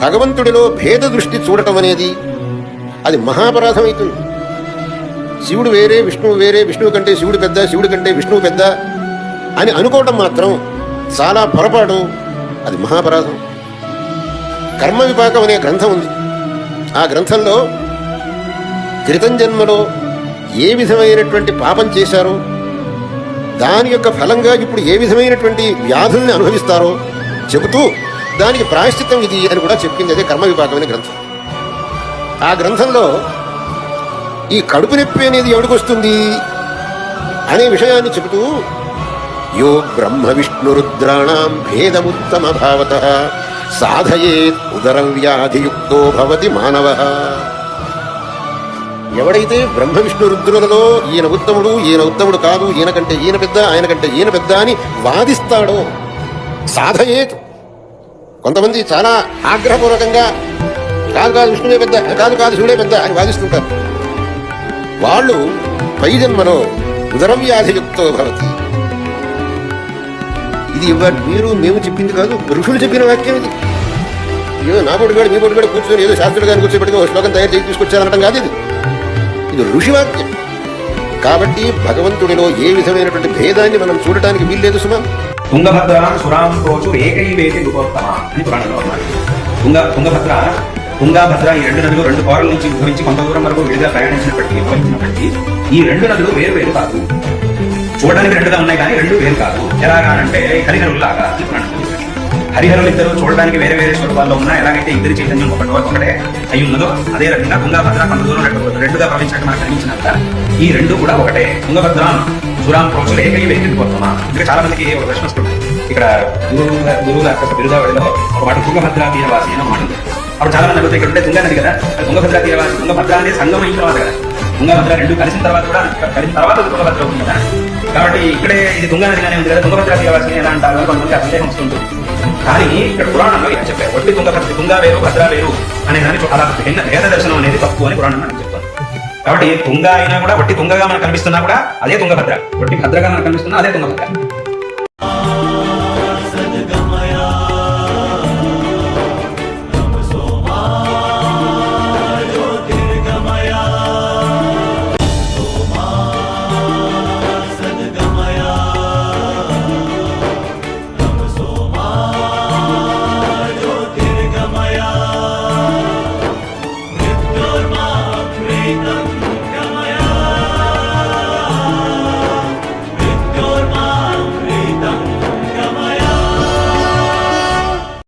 భగవంతుడిలో భేద దృష్టి చూడటం అనేది అది మహాపరాధమవుతుంది శివుడు వేరే విష్ణువు వేరే విష్ణువు కంటే శివుడు పెద్ద శివుడు కంటే విష్ణువు పెద్ద అని అనుకోవటం మాత్రం చాలా పొరపాటు. అది మహాపరాధం. కర్మ విపాకం అనే గ్రంథం ఉంది. ఆ గ్రంథంలో క్రితం జన్మలో ఏ విధమైనటువంటి పాపం చేశారో దాని యొక్క ఫలంగా ఇప్పుడు ఏ విధమైనటువంటి వ్యాధుల్ని అనుభవిస్తారో చెబుతూ దానికి ప్రాయశ్చిత్తం ఇది అని కూడా చెప్పింది అదే కర్మ విభాగమైన గ్రంథం. ఆ గ్రంథంలో ఈ కడుపు నొప్పి అనేది ఎవడికొస్తుంది అనే విషయాన్ని చెబుతూ యో బ్రహ్మ విష్ణు రుద్రాణం భేదముత్తమ భావత సాధయేత్ ఉదరం వ్యాధియుక్తో భవతి మానవ. ఎవడైతే బ్రహ్మ విష్ణు రుద్రులలో ఈయన ఉత్తముడు ఈయన ఉత్తముడు కాదు ఈయన కంటే ఈయన పెద్ద ఆయన కంటే ఈయన పెద్ద అని వాదిస్తాడో? సాధయేతు. కొంతమంది చాలా ఆగ్రహపూర్వకంగా కాదు కాదు విష్ణువే పెద్ద కాదు కాదు శివుడే పెద్ద అని వాదిస్తుంటారు. వాళ్ళు పై జన్మలో ఉదరవ్యాధియుక్తో భవతి. ఇది ఇవ్వాలి మీరు మేము చెప్పింది కాదు ఋషులు చెప్పిన వాక్యం ఇది. ఏదో నా పొడిగాడు మీ పొడిగాడు కూర్చొని ఏదో శాస్త్రుడు గారిని కూర్చోబెట్టుకుని ఒక శ్లోకం తయారు చేసి తీసుకొచ్చారనటం కాదు ఇది. ఇది ఋషివాక్యం. కాబట్టి భగవంతుడిలో ఏ విధమైనటువంటి భేదాన్ని మనం చూడటానికి వీల్లేదు సుమా. తుంగభద్ర సురాం ప్రోచు ఏకైవేతి గుపోత్తమ అని పురాణంలో ఉన్నారు తుంగ తుంగభద్ర తుంగాభద్ర ఈ రెండు నదులు రెండు కోరల నుంచి ఉద్భవించి కొంత దూరం వరకు విడిగా ప్రయాణించినప్పటికీ ఉద్భవించినప్పటికీ ఈ రెండు నదులు వేరు వేరు కాదు. చూడడానికి రెండుగా ఉన్నాయి కానీ రెండు వేరు కాదు. ఎలాగా అంటే హరిహరుల్లాగా అని హరిహరులు ఇద్దరు చూడడానికి వేరే వేరే స్వరూపాల్లో ఉన్నా ఎలాగైతే ఇద్దరి చైతన్యం ఒకటి ఒకటే అయి ఉన్నదో అదే రకంగా తుంగభద్ర కొంత దూరం రెండు రెండుగా ప్రవహించినట్టు మనకు కనిపించినంత ఈ రెండు కూడా ఒకటే. తుంగభద్రాం సురాం ప్రోక్షలు ఏకై వేదిపోతున్నా ఇంకా చాలా మందికి ఒక ప్రశ్న వస్తుంది. ఇక్కడ గురువు గురువు గారి బిరుదావళిలో ఒక మాట తుంగభద్ర తీరవాసి అని మాట అప్పుడు చాలా మంది ఇక్కడ ఉంటే తుంగ నది కదా. తుంగభద్ర తీరవాసి. తుంగభద్ర అనేది సంగం అయిన తర్వాత కదా. తుంగభద్ర రెండు కలిసిన తర్వాత కూడా కలిసిన తర్వాత తుంగభద్ర అవుతుంది కదా. కాబట్టి ఇక్కడే ఇది తుంగ నదిగానే ఉంది కదా. తుంగభద్ర తీరవాసి ఎలా అంటారు కొంతమంది అభిషేకం వస్తుంటుంది కానీ ఇక్కడ పురాణంలో ఇలా చెప్పారు. ఒట్టి తుంగ తుంగ వేరు భద్ర వేరు అనే దానికి అలా భిన్న భేద దర్శనం అనేది తప్పు అని పురాణం మనకు చెప్తాను కాబట్టి తుంగ అయినా కూడా వట్టి తుంగగా మనకు కనిపిస్తున్నా కూడా అదే తుంగభద్ర వట్టి భద్రగా మనకు కనిపిస్తున్నా అదే తుంగభద్ర